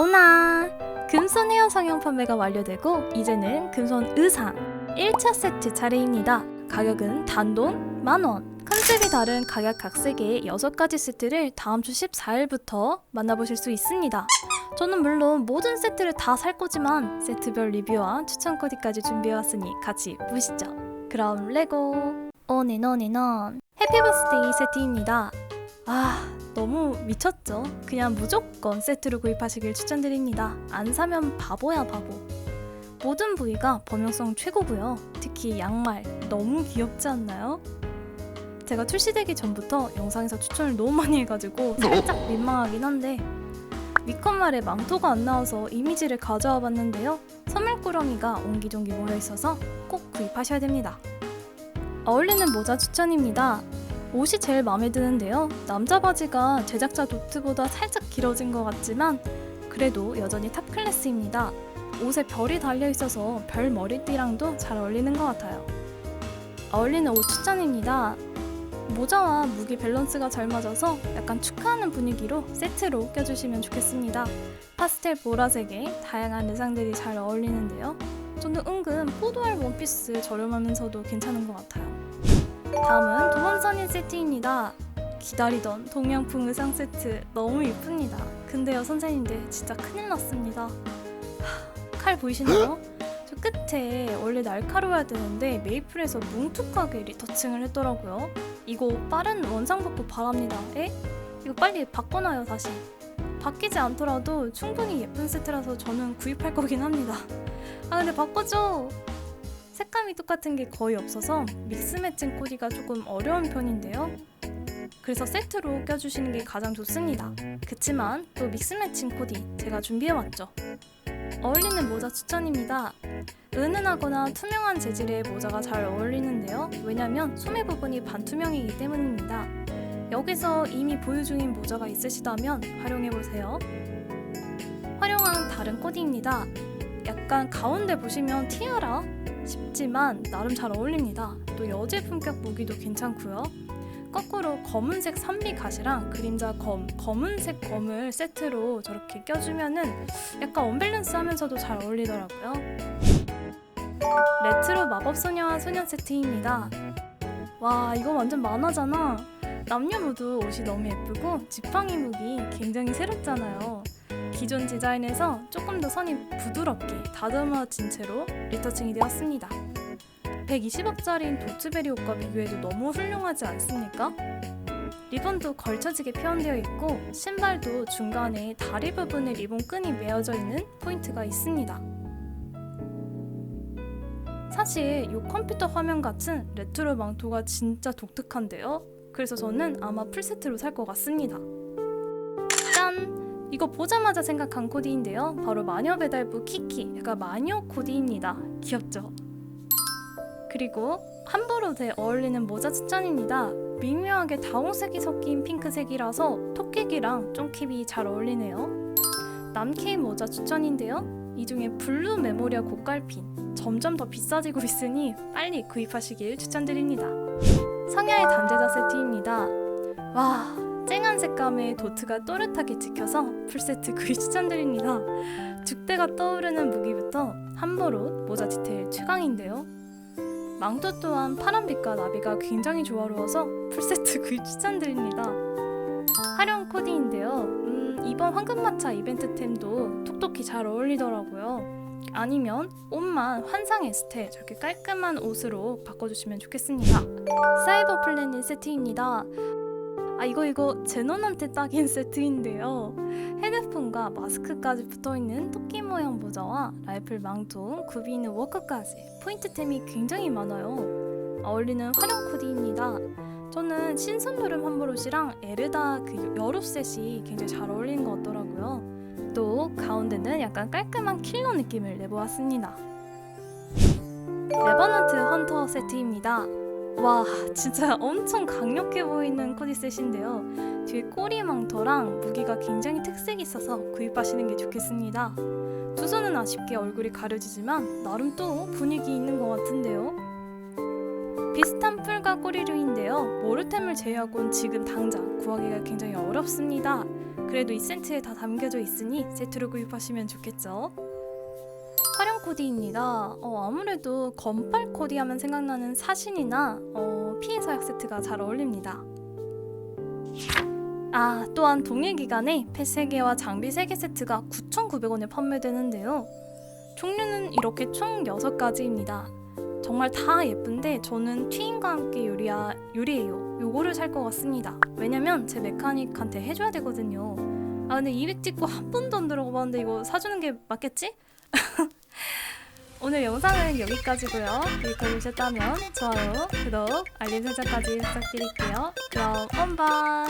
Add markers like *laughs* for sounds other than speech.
오나 금손 헤어 성형 판매가 완료되고 이제는 금손 의상 1차 세트 차례입니다. 가격은 단돈 만원. 컨셉이 다른 각약 각색의 6가지 세트를 다음 주 14일부터 만나보실 수 있습니다. 저는 물론 모든 세트를 다 살 거지만 세트별 리뷰와 추천 코디까지 준비해왔으니 같이 보시죠. 그럼 레고 온앤온앤온 해피 버스데이 세트입니다. 아 너무 미쳤죠? 그냥 무조건 세트로 구입하시길 추천드립니다. 안 사면 바보야 바보. 모든 부위가 범용성 최고고요. 특히 양말 너무 귀엽지 않나요? 제가 출시되기 전부터 영상에서 추천을 너무 많이 해가지고 살짝 민망하긴 한데 위컷말에 망토가 안 나와서 이미지를 가져와 봤는데요. 선물꾸러미가 옹기종기 모여 있어서 꼭 구입하셔야 됩니다. 어울리는 모자 추천입니다. 옷이 제일 마음에 드는데요. 남자 바지가 제작자 도트보다 살짝 길어진 것 같지만 그래도 여전히 탑 클래스입니다. 옷에 별이 달려 있어서 별 머리띠랑도 잘 어울리는 것 같아요. 어울리는 옷 추천입니다. 모자와 무기 밸런스가 잘 맞아서 약간 축하하는 분위기로 세트로 껴주시면 좋겠습니다. 파스텔 보라색에 다양한 의상들이 잘 어울리는데요. 저는 은근 포도알 원피스 저렴하면서도 괜찮은 것 같아요. 다음은 도망선인 세트입니다. 기다리던 동양풍 의상 세트 너무 이쁩니다. 근데요 선생님들 진짜 큰일 났습니다. 하, 칼 보이시나요? 저 끝에 원래 날카로워야 되는데 메이플에서 뭉툭하게 리터칭을 했더라고요. 이거 빠른 원상복구 바랍니다. 에? 이거 빨리 바꿔놔요 다시. 바뀌지 않더라도 충분히 예쁜 세트라서 저는 구입할 거긴 합니다. 아 근데 바꿔줘. 색감이 똑같은 게 거의 없어서 믹스 매칭 코디가 조금 어려운 편인데요. 그래서 세트로 껴주시는 게 가장 좋습니다. 그치만 또 믹스 매칭 코디 제가 준비해왔죠. 어울리는 모자 추천입니다. 은은하거나 투명한 재질의 모자가 잘 어울리는데요. 왜냐면 소매 부분이 반투명이기 때문입니다. 여기서 이미 보유 중인 모자가 있으시다면 활용해보세요. 활용한 다른 코디입니다. 약간 가운데 보시면 티아라 싶지만 나름 잘 어울립니다. 또 여제 품격 무기도 괜찮고요. 거꾸로 검은색 산미 가시랑 그림자 검, 검은색 검을 세트로 저렇게 껴주면은 약간 언밸런스 하면서도 잘 어울리더라고요. 레트로 마법소녀와 소년 세트입니다. 와, 이거 완전 만화잖아. 남녀 모두 옷이 너무 예쁘고 지팡이 무기 굉장히 새롭잖아요. 기존 디자인에서 조금 더 선이 부드럽게 다듬어진 채로 리터칭이 되었습니다. 120억짜리인 도츠베리 옷과 비교해도 너무 훌륭하지 않습니까? 리본도 걸쳐지게 표현되어 있고 신발도 중간에 다리 부분에 리본 끈이 메어져 있는 포인트가 있습니다. 사실 이 컴퓨터 화면 같은 레트로 망토가 진짜 독특한데요. 그래서 저는 아마 풀세트로 살 것 같습니다. 짠! 이거 보자마자 생각한 코디인데요. 바로 마녀 배달부 키키, 약간 마녀 코디입니다. 귀엽죠? 그리고 함부로드에 어울리는 모자 추천입니다. 미묘하게 다홍색이 섞인 핑크색이라서 토끼기랑 쫑킵이 잘 어울리네요. 남케이 모자 추천인데요. 이 중에 블루 메모리아 고깔핀 점점 더 비싸지고 있으니 빨리 구입하시길 추천드립니다. 성야의 단제자 세트입니다. 와, 쨍한 색감의 도트가 또렷하게 찍혀서 풀세트 구입 추천드립니다. 죽대가 떠오르는 무기부터 함버롯 모자 디테일 최강인데요. 망토 또한 파란빛과 나비가 굉장히 조화로워서 풀세트 *laughs* 구입 추천드립니다. 활용 코디인데요. 음, 이번 황금마차 이벤트템도 톡톡히 잘 어울리더라고요. 아니면 옷만 환상 에스테 저렇게 깔끔한 옷으로 바꿔주시면 좋겠습니다. 사이버 플래닛 세트입니다. 아 이거 이거 제논한테 딱인 세트인데요. 헤드폰과 마스크까지 붙어있는 토끼 모양 모자와 라이플 망토, 굽이 있는 워커까지 포인트템이 굉장히 많아요. 어울리는 활용 코디입니다. 저는 신선노름 함버롯이랑 에르다 그 여러 셋이 굉장히 잘 어울리는 것 같더라고요. 또 가운데는 약간 깔끔한 킬러 느낌을 내보았습니다. 레버넌트 헌터 세트입니다. 와 진짜 엄청 강력해 보이는 코디셋인데요. 뒤에 꼬리 망토랑 무기가 굉장히 특색이 있어서 구입하시는 게 좋겠습니다. 두 손은 아쉽게 얼굴이 가려지지만 나름 또 분위기 있는 것 같은데요. 비슷한 풀과 꼬리류인데요. 모르템을 제외하고는 지금 당장 구하기가 굉장히 어렵습니다. 그래도 이 세트에 다 담겨져 있으니 세트로 구입하시면 좋겠죠. 코디입니다. 어, 아무래도 건빨 코디 하면 생각나는 사신이나 어, 피해 서약 세트가 잘 어울립니다. 아, 또한 동일 기간에 펫 3개와 장비 3개 세트가 9,900원에 판매되는데요. 종류는 이렇게 총 6가지입니다. 정말 다 예쁜데 저는 트윈과 함께 유리야, 유리예요. 요거를 살 것 같습니다. 왜냐면 제 메카닉한테 해줘야 되거든요. 아 근데 200 찍고 한 번도 안 들어가봤는데 이거 사주는 게 맞겠지? *laughs* 오늘 영상은 여기까지고요. 여기까지 보셨다면 좋아요, 구독, 알림 설정까지 부탁드릴게요. 그럼 엄바